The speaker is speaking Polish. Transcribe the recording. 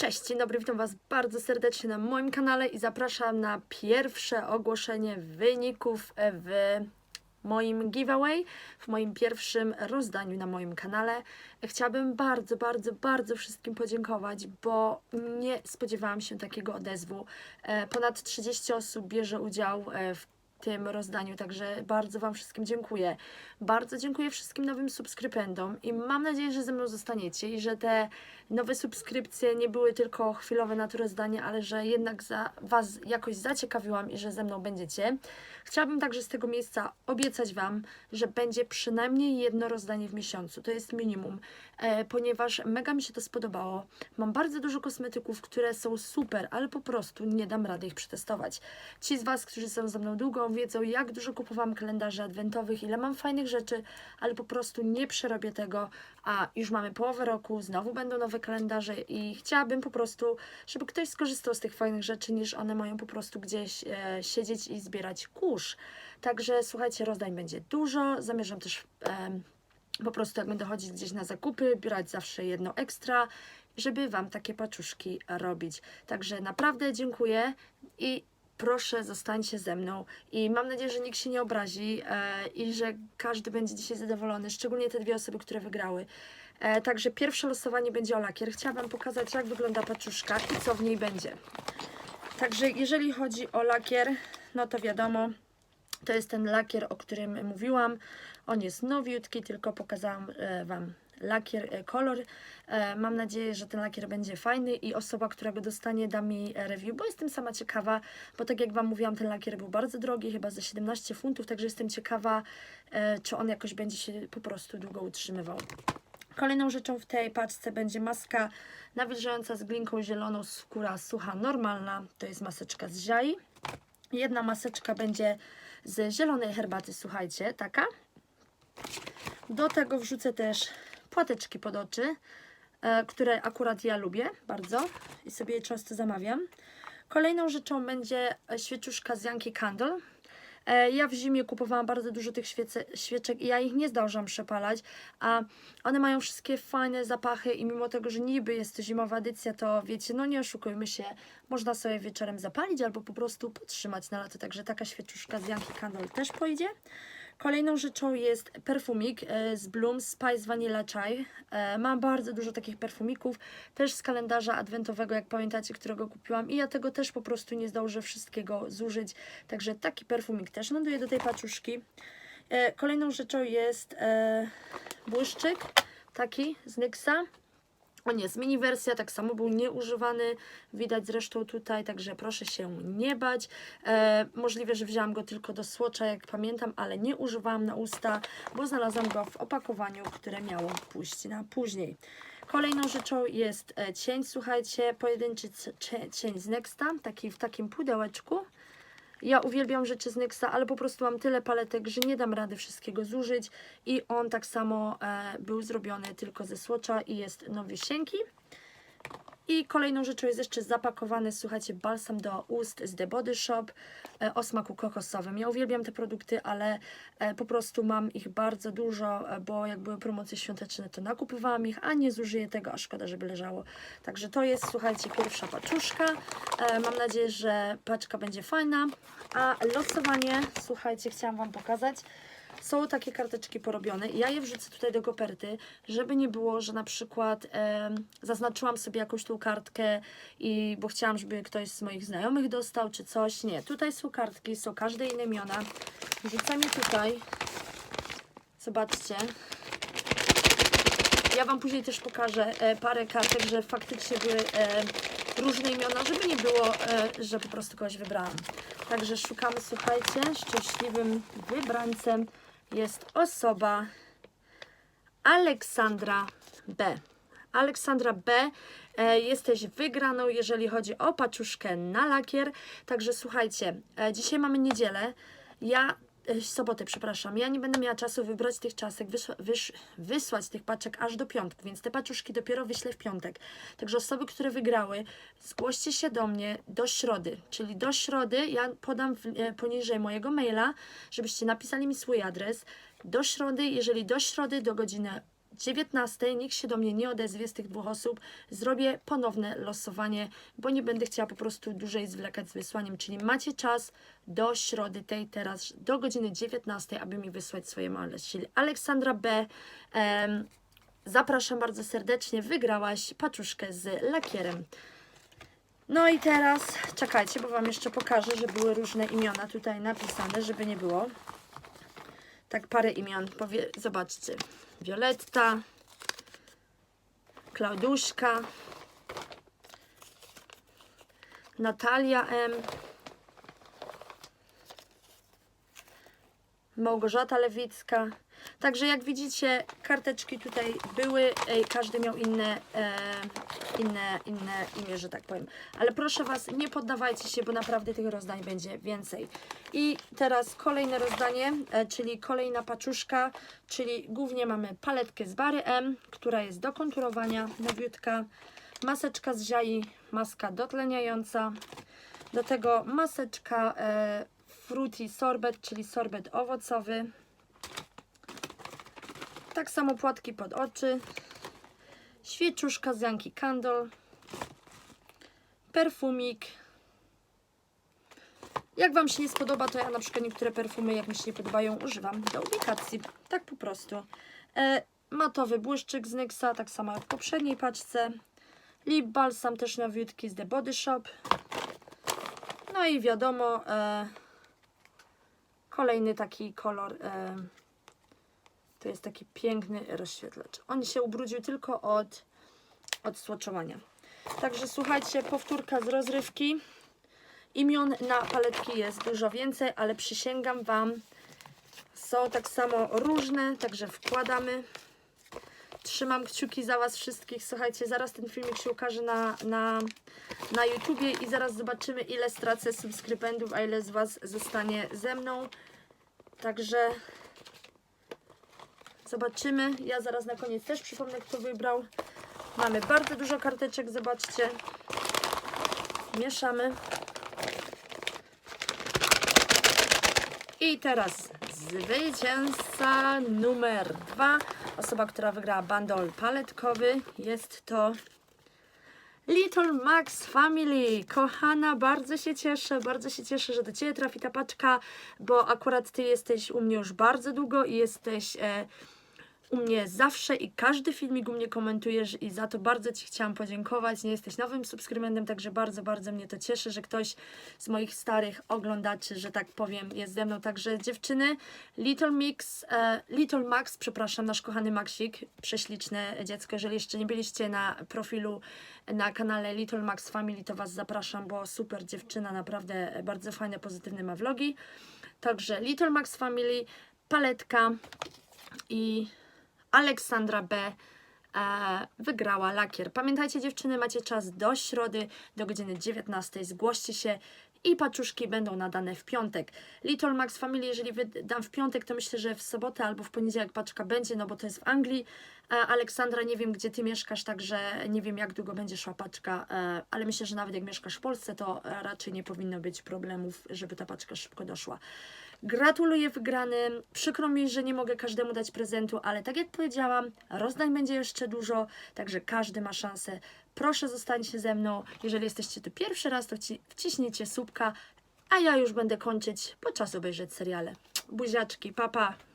Cześć, dzień dobry, witam Was bardzo serdecznie na moim kanale i zapraszam na pierwsze ogłoszenie wyników w moim giveaway, w moim pierwszym rozdaniu na moim kanale. Chciałabym bardzo, bardzo, bardzo wszystkim podziękować, bo nie spodziewałam się takiego odezwu. E, Ponad 30 osób bierze udział e, w tym rozdaniu, także bardzo Wam wszystkim dziękuję. Bardzo dziękuję wszystkim nowym subskrybentom i mam nadzieję, że ze mną zostaniecie i że te nowe subskrypcje nie były tylko chwilowe na to rozdanie, ale że jednak za Was jakoś zaciekawiłam i że ze mną będziecie. Chciałabym także z tego miejsca obiecać Wam, że będzie przynajmniej jedno rozdanie w miesiącu. To jest minimum, e, ponieważ mega mi się to spodobało. Mam bardzo dużo kosmetyków, które są super, ale po prostu nie dam rady ich przetestować. Ci z Was, którzy są ze mną długo, wiedzą, jak dużo kupowałam kalendarzy adwentowych, ile mam fajnych rzeczy, ale po prostu nie przerobię tego, a już mamy połowę roku, znowu będą nowe kalendarze i chciałabym po prostu, żeby ktoś skorzystał z tych fajnych rzeczy, niż one mają po prostu gdzieś e, siedzieć i zbierać kurz. Także słuchajcie, rozdań będzie dużo, zamierzam też em, po prostu jak będę chodzić gdzieś na zakupy, brać zawsze jedno ekstra, żeby Wam takie paczuszki robić. Także naprawdę dziękuję i proszę zostańcie ze mną i mam nadzieję, że nikt się nie obrazi e, i że każdy będzie dzisiaj zadowolony, szczególnie te dwie osoby, które wygrały. E, także pierwsze losowanie będzie o lakier. Chciałabym pokazać, jak wygląda paczuszka i co w niej będzie. Także jeżeli chodzi o lakier, no to wiadomo, to jest ten lakier, o którym mówiłam. On jest nowiutki, tylko pokazałam e, Wam lakier, e, kolor. E, mam nadzieję, że ten lakier będzie fajny i osoba, która go dostanie, da mi e, review, bo jestem sama ciekawa, bo tak jak Wam mówiłam, ten lakier był bardzo drogi, chyba za 17 funtów, także jestem ciekawa, czy on jakoś będzie się po prostu długo utrzymywał. Kolejną rzeczą w tej paczce będzie maska nawilżająca z glinką zieloną, skóra sucha, normalna. To jest maseczka z ziai. Jedna maseczka będzie z zielonej herbaty, słuchajcie, taka. Do tego wrzucę też płateczki pod oczy, e, które akurat ja lubię bardzo i sobie je często zamawiam. Kolejną rzeczą będzie świeczuszka z Yankee Candle. E, Ja w zimie kupowałam bardzo dużo tych świece, świeczek i ja ich nie zdążam przepalać, a one mają wszystkie fajne zapachy i mimo tego, że niby jest to zimowa edycja, to wiecie, no nie oszukujmy się, można sobie wieczorem zapalić albo po prostu podtrzymać na lato, także taka świeczuszka z Yankee Candle też pojedzie. Kolejną rzeczą jest perfumik e, z Bloom Spice Vanilla Chai. E, Mam bardzo dużo takich perfumików, też z kalendarza adwentowego, jak pamiętacie, którego kupiłam i ja tego też po prostu nie zdążę wszystkiego zużyć, także taki perfumik też ląduje do tej paczuszki. E, Kolejną rzeczą jest błyszczyk, taki z Nyxa. On jest mini wersja, tak samo był nieużywany, widać zresztą tutaj, także proszę się nie bać. E, możliwe, że wzięłam go tylko do słocza, jak pamiętam, ale nie używałam na usta, bo znalazłam go w opakowaniu, które miało pójść na później. Kolejną rzeczą jest e, cień, słuchajcie, pojedynczy cień z Nexta, taki w takim pudełeczku. Ja uwielbiam rzeczy z Nyxa, ale po prostu mam tyle paletek, że nie dam rady wszystkiego zużyć i on tak samo e, był zrobiony tylko ze słocza i jest nowisieńki. I kolejną rzeczą jest jeszcze zapakowany, słuchajcie, balsam do ust z The Body Shop e, o smaku kokosowym. Ja uwielbiam te produkty, ale e, po prostu mam ich bardzo dużo, e, bo jak były promocje świąteczne, to nakupywałam ich, a nie zużyję tego, a szkoda, żeby leżało. Także to jest, słuchajcie, pierwsza paczuszka. Mam nadzieję, że paczka będzie fajna. A losowanie, słuchajcie, chciałam Wam pokazać. Są takie karteczki porobione ja je wrzucę tutaj do koperty, żeby nie było, że na przykład em, zaznaczyłam sobie jakąś tą kartkę i bo chciałam, żeby ktoś z moich znajomych dostał czy coś. Nie, tutaj są kartki, są każde inne imiona. Wrzucam je tutaj. Zobaczcie. Ja Wam później też pokażę e, parę kartek, że faktycznie były e, różne imiona, żeby nie było, e, że po prostu kogoś wybrałam. Także szukamy, słuchajcie, szczęśliwym wybrańcem jest osoba Aleksandra B. Aleksandra B. E, jesteś wygraną, jeżeli chodzi o paczuszkę na lakier. Także słuchajcie, e, dzisiaj mamy niedzielę. Ja sobotę, przepraszam, ja nie będę miała czasu wybrać tych czasek, wysła, wysłać tych paczek aż do piątku, więc te paczuszki dopiero wyślę w piątek. Także osoby, które wygrały, zgłoście się do mnie do środy, czyli do środy ja podam w, e, poniżej mojego maila, żebyście napisali mi swój adres. Do środy, jeżeli do środy do godziny 19. Nikt się do mnie nie odezwie z tych dwóch osób. Zrobię ponowne losowanie, bo nie będę chciała po prostu dłużej zwlekać z wysłaniem. Czyli macie czas do środy tej teraz, do godziny 19, aby mi wysłać swoje male. Czyli Aleksandra B. Em, zapraszam bardzo serdecznie. Wygrałaś paczuszkę z lakierem. No i teraz czekajcie, bo Wam jeszcze pokażę, że były różne imiona tutaj napisane, żeby nie było. Tak, parę imion. Powie, zobaczcie. Violetta, Klauduszka, Natalia M, Małgorzata Lewicka. Także jak widzicie, karteczki tutaj były, każdy miał inne, e, inne, inne imię, że tak powiem. Ale proszę Was, nie poddawajcie się, bo naprawdę tych rozdań będzie więcej. I teraz kolejne rozdanie, e, czyli kolejna paczuszka, czyli głównie mamy paletkę z Bary M, która jest do konturowania, nowiutka, maseczka z ziai, maska dotleniająca, do tego maseczka e, Fruity Sorbet, czyli sorbet owocowy, tak samo płatki pod oczy. Świeczuszka z Yankee Candle. Perfumik. Jak Wam się nie spodoba, to ja na przykład niektóre perfumy, jak mi się nie podobają, używam do ubikacji. Tak po prostu. E, matowy błyszczyk z NYXa, tak samo jak w poprzedniej paczce. Lip balsam też nowiutki z The Body Shop. No i wiadomo, e, kolejny taki kolor. E, to jest taki piękny rozświetlacz. On się ubrudził tylko od, od swatchowania. Także słuchajcie, powtórka z rozrywki. Imion na paletki jest dużo więcej, ale przysięgam Wam, są tak samo różne, także wkładamy. Trzymam kciuki za Was wszystkich. Słuchajcie, zaraz ten filmik się ukaże na, na, na YouTubie i zaraz zobaczymy, ile stracę subskrybentów, a ile z Was zostanie ze mną. Także Zobaczymy. Ja zaraz na koniec też przypomnę, kto wybrał. Mamy bardzo dużo karteczek, zobaczcie. Mieszamy. I teraz zwycięzca numer dwa. Osoba, która wygrała bandol paletkowy. Jest to Little Max Family, kochana, bardzo się cieszę, bardzo się cieszę, że do Ciebie trafi ta paczka, bo akurat Ty jesteś u mnie już bardzo długo i jesteś e, u mnie zawsze i każdy filmik u mnie komentujesz i za to bardzo Ci chciałam podziękować. Nie jesteś nowym subskrybentem, także bardzo, bardzo mnie to cieszy, że ktoś z moich starych oglądaczy, że tak powiem, jest ze mną. Także dziewczyny, Little Mix, e, Little Max, przepraszam, nasz kochany Maxik, prześliczne dziecko. Jeżeli jeszcze nie byliście na profilu na kanale Little Max Family, to Was zapraszam, bo super dziewczyna, naprawdę bardzo fajne, pozytywne ma vlogi. Także Little Max Family, paletka i Aleksandra B. E, wygrała lakier. Pamiętajcie dziewczyny, macie czas do środy, do godziny 19. Zgłoście się i paczuszki będą nadane w piątek. Little Max Family, jeżeli wydam w piątek, to myślę, że w sobotę albo w poniedziałek paczka będzie, no bo to jest w Anglii. E, Aleksandra, nie wiem gdzie Ty mieszkasz, także nie wiem jak długo będzie szła paczka, e, ale myślę, że nawet jak mieszkasz w Polsce, to raczej nie powinno być problemów, żeby ta paczka szybko doszła. Gratuluję wygranym. Przykro mi, że nie mogę każdemu dać prezentu, ale tak jak powiedziałam, rozdań będzie jeszcze dużo, także każdy ma szansę. Proszę zostańcie ze mną. Jeżeli jesteście tu pierwszy raz, to wci- wciśnijcie słupka, a ja już będę kończyć, bo czas obejrzeć seriale. Buziaczki, papa. Pa.